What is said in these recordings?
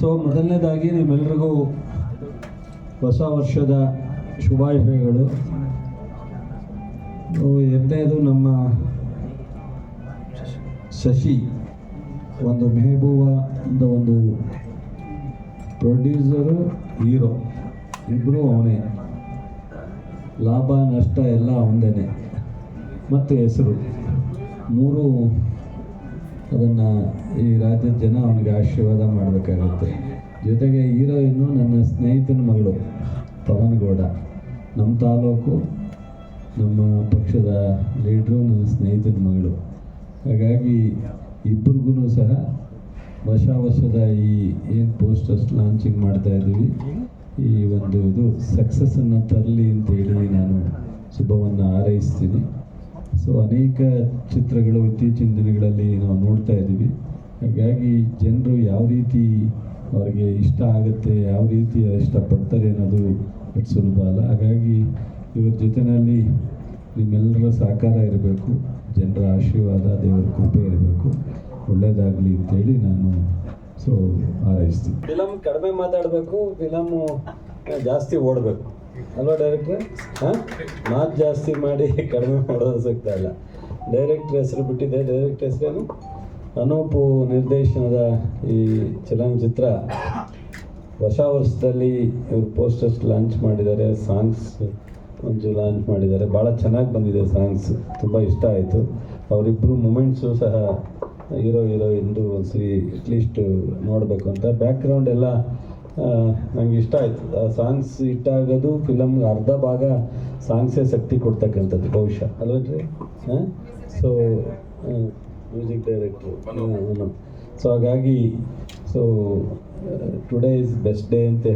So ಮೊದಲನೇದಾಗಿ ನಿಮ್ಮೆಲ್ರಿಗೂ ಹೊಸ ವರ್ಷದ ಶುಭಾಶಯಗಳು. ಎರಡನೇದು ನಮ್ಮ ಶಶಿ, ಒಂದು ಮೆಹಬೂಬ ಅಂತ ಒಂದು ಪ್ರೊಡ್ಯೂಸರು ಹೀರೋ ಇಬ್ಬರೂ ಅವನೇ. ಲಾಭ, ನಷ್ಟ ಎಲ್ಲ ಅವನದೇ ಮತ್ತು ಹೆಸರು. ಮೂರು ಅದನ್ನು ಈ ರಾಜ್ಯದ ಜನ ಅವನಿಗೆ ಆಶೀರ್ವಾದ ಮಾಡಬೇಕಾಗುತ್ತೆ. ಜೊತೆಗೆ ಹೀರೋಯಿನ್ನು ನನ್ನ ಸ್ನೇಹಿತನ ಮಗಳು ಪವನ್ಗೌಡ. ನಮ್ಮ ತಾಲೂಕು, ನಮ್ಮ ಪಕ್ಷದ ಲೀಡ್ರು ನನ್ನ ಸ್ನೇಹಿತನ ಮಗಳು. ಹಾಗಾಗಿ ಇಬ್ಬರಿಗೂ ಸಹ ವರ್ಷ ವರ್ಷದ ಈ ಏನು ಪೋಸ್ಟರ್ಸ್ ಲಾಂಚಿಂಗ್ ಮಾಡ್ತಾ ಇದ್ದೀವಿ, ಈ ಒಂದು ಇದು ಸಕ್ಸಸ್ಸನ್ನು ತರಲಿ ಅಂತೇಳಿ ನಾನು ಶುಭವನ್ನು ಹಾರೈಸ್ತೀನಿ. ಸೊ ಅನೇಕ ಚಿತ್ರಗಳು ಇತ್ತೀಚಿನ ದಿನಗಳಲ್ಲಿ ನಾವು ನೋಡ್ತಾ ಇದ್ದೀವಿ. ಹಾಗಾಗಿ ಜನರು ಯಾವ ರೀತಿ ಅವರಿಗೆ ಇಷ್ಟ ಆಗುತ್ತೆ, ಯಾವ ರೀತಿ ಇಷ್ಟಪಡ್ತಾರೆ ಅನ್ನೋದು ಸುಲಭ ಅಲ್ಲ. ಹಾಗಾಗಿ ಇವ್ರ ಜೊತೆಯಲ್ಲಿ ನಿಮ್ಮೆಲ್ಲರ ಸಹಕಾರ ಇರಬೇಕು, ಜನರ ಆಶೀರ್ವಾದ, ದೇವರ ಕೃಪೆ ಇರಬೇಕು. ಒಳ್ಳೆಯದಾಗಲಿ ಅಂತೇಳಿ ನಾನು ಸೊ ಹಾರೈಸ್ತೀನಿ. ಫಿಲಮ್ ಕಡಿಮೆ ಮಾತಾಡಬೇಕು, ಫಿಲಮ್ ಜಾಸ್ತಿ ಓಡಬೇಕು. ಅಲ್ವಾ ಡೈರೆಕ್ಟ್ರೆ ಹಾಂ ಮಾತು ಜಾಸ್ತಿ ಮಾಡಿ ಕಡಿಮೆ ಮಾಡೋದು ಸಿಗ್ತಾ ಇಲ್ಲ ಡೈರೆಕ್ಟ್ರ್ ಹೆಸರು ಬಿಟ್ಟಿದೆ. ಡೈರೆಕ್ಟ್ರ್ ಹೆಸರೇನು? ಅನೂಪು ನಿರ್ದೇಶನದ ಈ ಚಲನಚಿತ್ರ. ಹೊಸ ವರ್ಷದಲ್ಲಿ ಇವರು ಪೋಸ್ಟರ್ಸ್ ಲಾಂಚ್ ಮಾಡಿದ್ದಾರೆ ಸಾಂಗ್ಸ್ ಒಂದು ಲಾಂಚ್ ಮಾಡಿದ್ದಾರೆ. ಭಾಳ ಚೆನ್ನಾಗಿ ಬಂದಿದೆ ಸಾಂಗ್ಸ್ ತುಂಬ ಇಷ್ಟ ಆಯಿತು. ಅವರಿಬ್ಬರು ಮೂಮೆಂಟ್ಸು ಸಹ ಹೀರೋ ಹೀರೋ ಒಂದು ಸರಿ ಅಟ್ಲೀಸ್ಟ್ ನೋಡಬೇಕು ಅಂತ. ಬ್ಯಾಕ್ಗ್ರೌಂಡ್ ಎಲ್ಲ ನಂಗೆ ಇಷ್ಟ ಆಯಿತು. ಆ ಸಾಂಗ್ಸ್ ಇಟ್ಟಾಗೋದು ಫಿಲಮ್ಗೆ ಅರ್ಧ ಭಾಗ ಸಾಂಗ್ಸೇ ಶಕ್ತಿ ಕೊಡ್ತಕ್ಕಂಥದ್ದು ಬಹುಶಃ. ಅಲ್ವೇ ಹಾಂ? ಸೊ ಮ್ಯೂಸಿಕ್ ಡೈರೆಕ್ಟ್ರು ಸೊ ಹಾಗಾಗಿ so today is best day ಅಂತ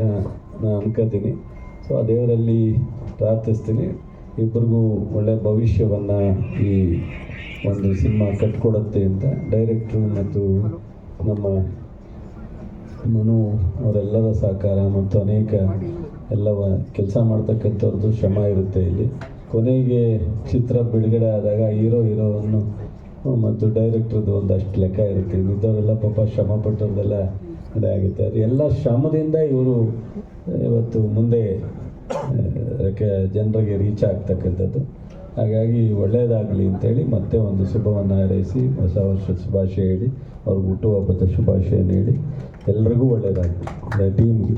ನಾನು ಅನ್ಕೋತೀನಿ. ಸೊ ಆ ದೇವರಲ್ಲಿ ಪ್ರಾರ್ಥಿಸ್ತೀನಿ. ಇಬ್ಬರಿಗೂ ಒಳ್ಳೆಯ ಭವಿಷ್ಯವನ್ನು ಈ ಒಂದು ಸಿನಿಮಾ ಕಟ್ಕೊಡುತ್ತೆ ಅಂತ. ಡೈರೆಕ್ಟ್ರು ಮತ್ತು ನಮ್ಮ ಮನು, ಅವರೆಲ್ಲರ ಸಹಕಾರ ಮತ್ತು ಅನೇಕ ಎಲ್ಲವ ಕೆಲಸ ಮಾಡ್ತಕ್ಕಂಥವ್ರದ್ದು ಶ್ರಮ ಇರುತ್ತೆ ಇಲ್ಲಿ. ಕೊನೆಗೆ ಚಿತ್ರ ಬಿಡುಗಡೆ ಆದಾಗ ಹೀರೋ, ಹೀರೋವನ್ನು, ಮತ್ತು ಡೈರೆಕ್ಟ್ರದ್ದು ಒಂದಷ್ಟು ಲೆಕ್ಕ ಇರುತ್ತೆ. ಇದ್ದವರೆಲ್ಲ ಪಾಪ ಶ್ರಮ ಪಟ್ಟವ್ರದ್ದೆಲ್ಲ ಆಗುತ್ತೆ. ಅದು ಎಲ್ಲ ಶ್ರಮದಿಂದ ಇವರು ಇವತ್ತು ಮುಂದೆ ಜನರಿಗೆ ರೀಚ್ ಆಗ್ತಕ್ಕಂಥದ್ದು. ಹಾಗಾಗಿ ಒಳ್ಳೆಯದಾಗಲಿ ಅಂತೇಳಿ ಮತ್ತೆ ಒಂದು ಶುಭವನ್ನು ಹಾರೈಸಿ, ಹೊಸ ವರ್ಷದ ಶುಭಾಶಯ ಹೇಳಿ, ಅವ್ರಿಗೆ ಹುಟ್ಟುಹಬ್ಬದ ಶುಭಾಶಯ ನೀಡಿ. ಎಲ್ರಿಗೂ ಒಳ್ಳೆಯದಾಗಲಿ ಟೀಮ್ಗೆ